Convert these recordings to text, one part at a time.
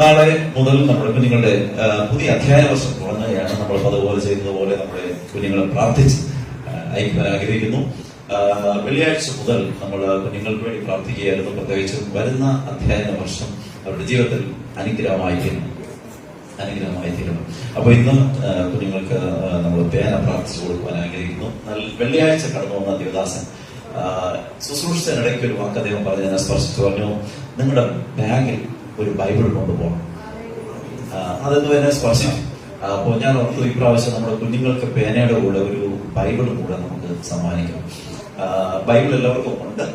നാളെ മുതൽ നമ്മൾ കുഞ്ഞുങ്ങളുടെ പുതിയ അധ്യായ വർഷം തുടങ്ങുകയാണ്. നമ്മൾ അതുപോലെ ചെയ്യുന്നതുപോലെ നമ്മുടെ കുഞ്ഞുങ്ങളെ പ്രാർത്ഥിച്ച് അയക്കാൻ ആഗ്രഹിക്കുന്നു. വെള്ളിയാഴ്ച മുതൽ നമ്മൾ കുഞ്ഞുങ്ങൾക്ക് വേണ്ടി പ്രാർത്ഥിക്കുകയായിരുന്നു. പ്രത്യേകിച്ച് വരുന്ന അധ്യയന വർഷം അവരുടെ ജീവിതത്തിൽ അനുഗ്രഹമായി തീരണം അനുഗ്രഹമായി തീരണം അപ്പൊ ഇന്ന് കുഞ്ഞുങ്ങൾക്ക് നമ്മൾ പേന പ്രാർത്ഥിച്ചു കൊടുക്കുവാൻ ആഗ്രഹിക്കുന്നു. വെള്ളിയാഴ്ച കടന്നു വന്ന ദേവദാസൻ ശുശ്രൂഷത്തിനിടയ്ക്ക് ഒരു വാക്ക് അദ്ദേഹം പറഞ്ഞു ഞാൻ സ്പർശിച്ചു പറഞ്ഞു നിങ്ങളുടെ ബാഗിൽ ഒരു ബൈബിൾ കൊണ്ടുപോകണം അതെന്ന് എന്നെ സ്പർശം അപ്പോ ഞാൻ ഓർത്തു ഇപ്രാവശ്യം നമ്മുടെ കുഞ്ഞുങ്ങൾക്ക് പേനയുടെ കൂടെ ഒരു ബൈബിൾ കൂടെ നമുക്ക് സമ്മാനിക്കണം. ബൈബിൾ എല്ലാവർക്കും ഉണ്ട്.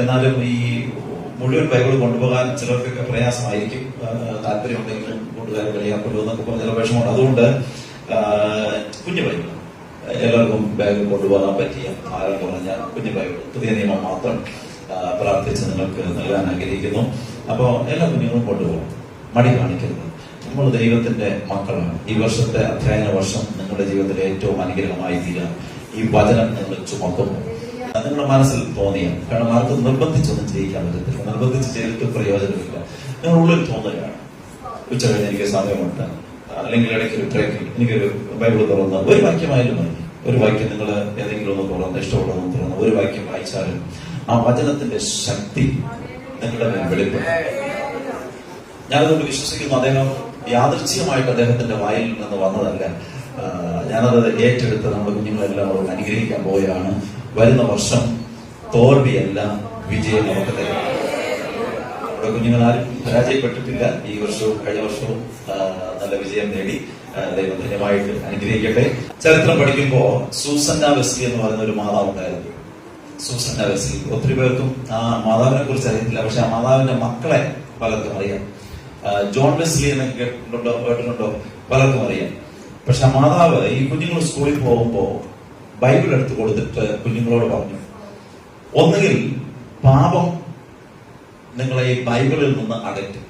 എന്നാലും ഈ മുഴുവൻ ബൈബിൾ കൊണ്ടുപോകാൻ ചിലർക്കൊക്കെ പ്രയാസമായിരിക്കും. താല്പര്യം ഉണ്ടെങ്കിലും കൂട്ടുകാർ കളിയാക്കുള്ളൂ എന്നൊക്കെ പറഞ്ഞ ചില വിഷമമുണ്ട് അതുകൊണ്ട് കുഞ്ഞു ബൈബിൾ. എല്ലാവർക്കും ബാഗിൽ കൊണ്ടുപോകാൻ പറ്റിയ ഭാരം പറഞ്ഞാൽ കുഞ്ഞു ബൈബിൾ. പുതിയ നിയമം മാത്രം പ്രാർത്ഥിച്ച് നിങ്ങൾക്ക് നൽകാൻ ആഗ്രഹിക്കുന്നു. അപ്പോൾ എല്ലാ കുഞ്ഞുങ്ങളും കൊണ്ടുപോകണം. മടി കാണിക്കരുത്. നമ്മൾ ദൈവത്തിന്റെ മക്കളാണ്. ഈ വർഷത്തെ അധ്യയന വർഷം നിങ്ങളുടെ ജീവിതത്തിലെ ഏറ്റവും അനുഗ്രഹമായി തീരാൻ ഈ വചനം നിങ്ങൾ ചുമക്കുന്നു. നിങ്ങളുടെ മനസ്സിൽ തോന്നിയ കാരണം ആർക്കും നിർബന്ധിച്ചൊന്നും ചെയ്യിക്കാൻ പറ്റത്തില്ല. നിർബന്ധിച്ച് ചെയ്തിട്ട് പ്രയോജനമില്ല. നിങ്ങളുടെ ഉള്ളിൽ തോന്നുകയാണ്. ഉച്ച കഴിഞ്ഞ് എനിക്ക് സമയമുണ്ട്. അല്ലെങ്കിൽ ഇടയ്ക്ക് ഒരു ട്രേക്കിൽ എനിക്കൊരു ബൈബിൾ തുറന്ന ഒരു വാക്യമായാലും മതി. ഒരു വാക്യം നിങ്ങൾ ഏതെങ്കിലും ഒന്ന് തുറന്ന് ഇഷ്ടമുള്ളതൊന്ന് തുറന്ന് ഒരു വാക്യം വായിച്ചാലും ആ വചനത്തിന്റെ ശക്തി നിങ്ങളുടെ വെളിപ്പെടും ഞാനതുകൊണ്ട് വിശ്വസിക്കുന്നു. അദ്ദേഹം യാദൃച്ഛികമായിട്ട് അദ്ദേഹത്തിന്റെ വായിൽ നിന്ന് വന്നതല്ല. ഞാനത് ഏറ്റെടുത്ത് നമ്മുടെ അവർക്ക് അനുഗ്രഹിക്കാൻ പോവുകയാണ്. വരുന്ന വർഷം തോൽവിയല്ല വിജയം നമുക്ക് തരും. നമ്മുടെ കുഞ്ഞുങ്ങളാരും പരാജയപ്പെട്ടിട്ടില്ല. ഈ വർഷവും കഴിഞ്ഞ വർഷവും നല്ല വിജയം നേടി. ദൈവം ധന്യമായിട്ട് അനുഗ്രഹിക്കട്ടെ. ചരിത്രം പഠിക്കുമ്പോ സൂസന്ന വെസ്ലി എന്ന് പറയുന്ന ഒരു മാതാവ് ഉണ്ടായിരുന്നു സൂസന്ന വെസ്ലി ഒത്തിരി പേർക്കും ആ മാതാവിനെ കുറിച്ച് അറിയത്തില്ല. പക്ഷെ ആ മാതാവിന്റെ മക്കളെ പലർക്കും അറിയാം. ജോൺ വെസ്ലി എന്ന് കേട്ടിട്ടുണ്ടോ? കേട്ടിട്ടുണ്ടോ? പലർക്കും അറിയാം. പക്ഷെ ആ മാതാവ് ഈ കുഞ്ഞുങ്ങൾ സ്കൂളിൽ പോകുമ്പോൾ ബൈബിൾ എടുത്ത് കൊടുത്തിട്ട് കുഞ്ഞുങ്ങളോട് പറഞ്ഞു ഒന്നുകിൽ പാപം നിങ്ങളെ ഈ ബൈബിളിൽ നിന്ന് അകറ്റും.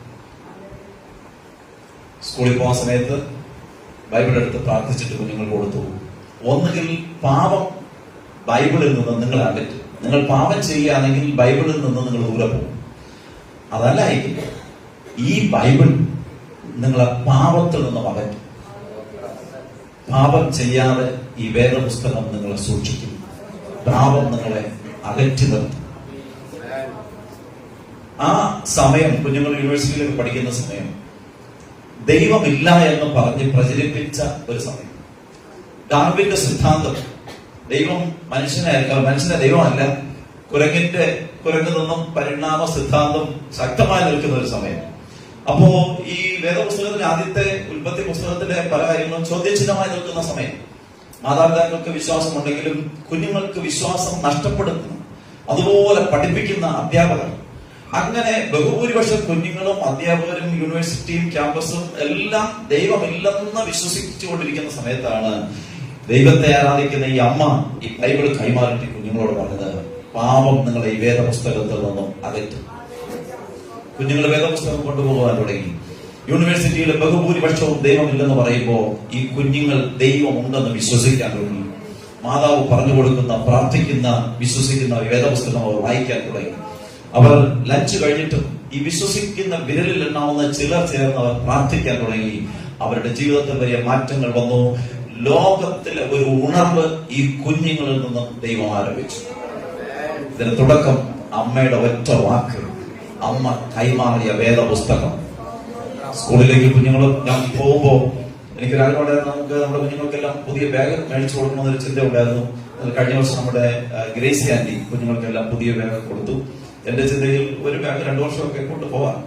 സ്കൂളിൽ പോകുന്ന സമയത്ത് ബൈബിൾ എടുത്ത് പ്രാർത്ഥിച്ചിട്ട് കുഞ്ഞുങ്ങൾ കൊടുത്തു. ഒന്നുകിൽ പാപം ബൈബിളിൽ നിന്ന് നിങ്ങളെ അകറ്റും. നിങ്ങൾ പാപം ചെയ്യുകയാണെങ്കിൽ ബൈബിളിൽ നിന്ന് നിങ്ങൾ ദൂരെ പോകും. അതല്ല ഈ ബൈബിൾ നിങ്ങളെ പാപത്തിൽ നിന്നും അകറ്റും പാപം ചെയ്യാതെ ഈ വേദപുസ്തകം നിങ്ങളെ സൂക്ഷിക്കും. പാപം നിങ്ങളെ അകറ്റി നിർത്തും. ആ സമയം കുഞ്ഞുങ്ങൾ യൂണിവേഴ്സിറ്റിയിലൊക്കെ പഠിക്കുന്ന സമയം ദൈവമില്ല എന്ന് പറഞ്ഞ് പ്രചരിപ്പിച്ച ഒരു സമയം. ഡാർവിന്റെ സിദ്ധാന്തം ദൈവം മനുഷ്യനായിരിക്കാം മനുഷ്യനെ ദൈവമല്ല. കുരങ്ങിന്റെ കുരങ്ങിൽ നിന്നും പരിണാമ സിദ്ധാന്തം ശക്തമായി നിൽക്കുന്ന ഒരു സമയം. അപ്പോ ഈ വേദപുസ്തകത്തിന്റെ ആദ്യത്തെ ഉൽപ്പത്തി പുസ്തകത്തിലെ പല കാര്യങ്ങളും ചോദ്യചിഹ്നമായി നിൽക്കുന്ന സമയം. മാതാപിതാക്കൾക്ക് വിശ്വാസമുണ്ടെങ്കിലും കുഞ്ഞുങ്ങൾക്ക് വിശ്വാസം നഷ്ടപ്പെടുന്നു. അതുപോലെ പഠിപ്പിക്കുന്ന അധ്യാപകർ. അങ്ങനെ ബഹുഭൂരിപക്ഷം കുഞ്ഞുങ്ങളും അധ്യാപകരും യൂണിവേഴ്സിറ്റിയും ക്യാമ്പസും എല്ലാം ദൈവമില്ലെന്ന് വിശ്വസിച്ചുകൊണ്ടിരിക്കുന്ന സമയത്താണ് ദൈവത്തെ ആരാധിക്കുന്ന ഈ അമ്മ ഈ ബൈബിൾ കൈമാറിട്ട് കുഞ്ഞുങ്ങളോട് പറഞ്ഞത് പാപം നിങ്ങളെ ഈ വേദപുസ്തകത്തിൽ നിന്നും അകറ്റും. കുഞ്ഞുങ്ങൾ വേദപുസ്തകം കൊണ്ടുപോകാൻ തുടങ്ങി. യൂണിവേഴ്സിറ്റിയിലെ ബഹുഭൂരിപക്ഷവും ദൈവമില്ലെന്ന് പറയുമ്പോൾ ഈ കുഞ്ഞുങ്ങൾ ദൈവം ഉണ്ടെന്ന് വിശ്വസിക്കാൻ തുടങ്ങി. മാതാവ് പറഞ്ഞു കൊടുക്കുന്ന പ്രാർത്ഥിക്കുന്ന വിശ്വസിക്കുന്ന വേദപുസ്തകം അവർ വായിക്കാൻ തുടങ്ങി. അവർ ലഞ്ച് കഴിഞ്ഞിട്ടും ഈ വിശ്വസിക്കുന്ന വിരലിൽ എണ്ണാവുന്ന ചിലർ ചേർന്ന് അവർ പ്രാർത്ഥിക്കാൻ തുടങ്ങി. അവരുടെ ജീവിതത്തിൽ വലിയ മാറ്റങ്ങൾ വന്നു. ലോകത്തിലെ ഒരു ഉണർവ് ഈ കുഞ്ഞുങ്ങളിൽ നിന്നും ദൈവം ആരംഭിച്ചു. ഇതിന് തുടക്കം അമ്മയുടെ ഒറ്റ വാക്ക്. അമ്മ കൈമാറിയ വേദപുസ്തകം. സ്കൂളിലേക്ക് കുഞ്ഞുങ്ങൾ ഞാൻ പോകുമ്പോ എനിക്ക് ഒരാളുണ്ടായിരുന്നു നമുക്ക് നമ്മുടെ കുഞ്ഞുങ്ങൾക്കെല്ലാം പുതിയ ബാഗ് മേടിച്ചു കൊടുക്കണമെന്നൊരു ചിന്ത ഉണ്ടായിരുന്നു കഴിഞ്ഞ വർഷം നമ്മുടെ ഗ്രേസി ആന്റി കുഞ്ഞുങ്ങൾക്കെല്ലാം പുതിയ ബാഗ് കൊടുത്തു. എന്റെ ചിന്തയിൽ ഒരു ബാഗ് രണ്ടു വർഷമൊക്കെ കൊണ്ടുപോവാം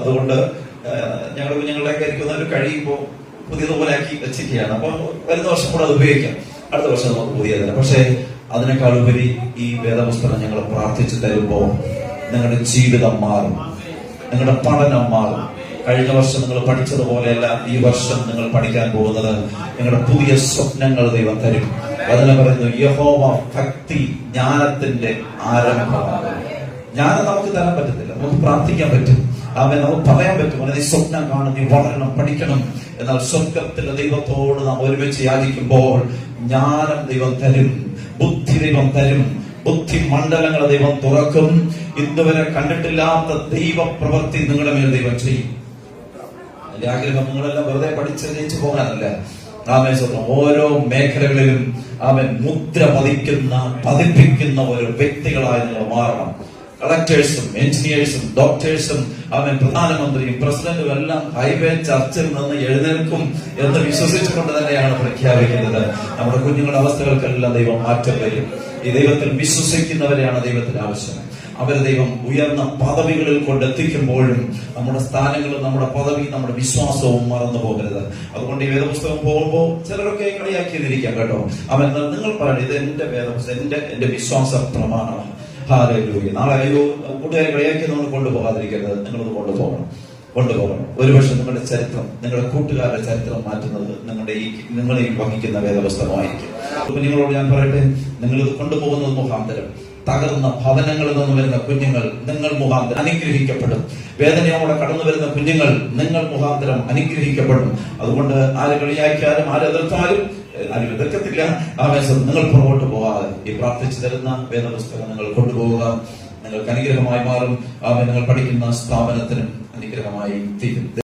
അതുകൊണ്ട് ഞങ്ങൾ ആയിരിക്കും ഒരു കഴിയുമ്പോൾ പുതിയതുപോലെ ആക്കി വെച്ചിരിക്കുകയാണ്. അപ്പൊ വരുന്ന വർഷം കൂടെ അത് ഉപയോഗിക്കാം. അടുത്ത വർഷം നമുക്ക് പുതിയതല്ല പക്ഷേ അതിനേക്കാൾ ഉപരി ഈ വേദപുസ്തകം ഞങ്ങൾ പ്രാർത്ഥിച്ചു തരുമ്പോൾ നിങ്ങളുടെ ജീവിതം മാറും. നിങ്ങളുടെ പഠനം മാറും. കഴിഞ്ഞ വർഷം നിങ്ങൾ പഠിച്ചതുപോലെയല്ല ഈ വർഷം നിങ്ങൾ പഠിക്കാൻ പോകുന്നത്. നിങ്ങളുടെ പുതിയ സ്വപ്നങ്ങൾ ദൈവം തരും. അതിനെ പറയുന്നു യഹോവ ഭക്തി ജ്ഞാനത്തിന്റെ ആരംഭമാണ് ജ്ഞാനം നമുക്ക് തരാൻ പറ്റത്തില്ല. നമുക്ക് പ്രാർത്ഥിക്കാൻ പറ്റും. അവൻ നമുക്ക് പറയാൻ പറ്റും. അവനെ സ്വപ്നം കാണും. നീ വളരണം പഠിക്കണം. എന്നാൽ സ്വർഗത്തിലെ ദൈവത്തോട് നാം ഒരുമിച്ച് യാചിക്കുമ്പോൾ ജ്ഞാനം ദൈവം തരും. ബുദ്ധി ദൈവം തരും. ബുദ്ധി മണ്ഡലങ്ങൾ ദൈവം തുറക്കും. ഇതുവരെ കണ്ടിട്ടില്ലാത്ത ദൈവ പ്രവൃത്തി നിങ്ങളുടെ മേൽ ദൈവം ചെയ്യും. അതിന്റെ ആഗ്രഹം നിങ്ങളെല്ലാം വെറുതെ പഠിച്ച് ജയിച്ചു പോകാനല്ല. ആമേ സ്വന്തം ഓരോ മേഖലകളിലും അവൻ മുദ്ര പതിക്കുന്ന പതിപ്പിക്കുന്ന ഒരു വ്യക്തികളായി നിങ്ങൾ മാറണം. കളക്ടേഴ്സും എഞ്ചിനീയേഴ്സും ഡോക്ടേഴ്സും അവൻ പ്രധാനമന്ത്രിയും പ്രസിഡന്റും എല്ലാം ഹൈവേ ചർച്ചിൽ നിന്ന് എഴുന്നേൽക്കും എന്ന് വിശ്വസിച്ചുകൊണ്ട് തന്നെയാണ് പ്രഖ്യാപിക്കുന്നത്. നമ്മുടെ കുഞ്ഞുങ്ങളുടെ അവസ്ഥകൾക്കെല്ലാം ദൈവം മാറ്റം വരും. ഈ ദൈവത്തിൽ വിശ്വസിക്കുന്നവരെയാണ് ദൈവത്തിന് ആവശ്യം. അവരെ ദൈവം ഉയർന്ന പദവികളിൽ കൊണ്ടെത്തിക്കുമ്പോഴും നമ്മുടെ സ്ഥാനങ്ങളും നമ്മുടെ പദവി നമ്മുടെ വിശ്വാസവും മറന്നു പോകരുത്. അതുകൊണ്ട് ഈ വേദപുസ്തകം പോകുമ്പോൾ ചിലരൊക്കെ കളിയാക്കിയതിരിക്കാം കേട്ടോ. അവൻ നിങ്ങൾ പറയണം ഇത് എന്റെ വേദപുസ്തകം എന്റെ എന്റെ വിശ്വാസ പ്രമാണമാണ് നാളെ അയ്യോ കൂട്ടുകാരെ കളിയാക്കി നമ്മൾ കൊണ്ടുപോകാതിരിക്കരുത്. നിങ്ങളത് കൊണ്ടുപോകണം. കൊണ്ടുപോകണം. ഒരുപക്ഷെ നിങ്ങളുടെ ചരിത്രം നിങ്ങളുടെ കൂട്ടുകാരുടെ ചരിത്രം മാറ്റുന്നത് നിങ്ങളുടെ ഈ നിങ്ങളെ വഹിക്കുന്ന വേദപുസ്തകമായിരിക്കും. അപ്പൊ നിങ്ങളോട് ഞാൻ പറയട്ടെ? നിങ്ങളിത് കൊണ്ടുപോകുന്നത് മുഖാന്തരം. തകർന്ന ഭവനങ്ങളിൽ നിന്ന് വരുന്ന കുഞ്ഞുങ്ങൾ നിങ്ങൾ മുഖാന്തരം അനുഗ്രഹിക്കപ്പെടും. വേദനയോടെ കടന്നു വരുന്ന കുഞ്ഞുങ്ങൾ നിങ്ങൾ മുഖാന്തരം അനുഗ്രഹിക്കപ്പെടും. അതുകൊണ്ട് ആര് കളിയാക്കിയാലും ആര് എതിർത്താലും ആരും എതിർക്കത്തില്ല. ആവേശം നിങ്ങൾ പുറകോട്ട് പോകാതെ ഈ പ്രാർത്ഥിച്ചു തരുന്ന വേദപുസ്തകം നിങ്ങൾ കൊണ്ടുപോവുക. നിങ്ങൾക്ക് അനുഗ്രഹമായി മാറും. ആവെ നിങ്ങൾ പഠിക്കുന്ന സ്ഥാപനത്തിനും അനുഗ്രഹമായി തീരും.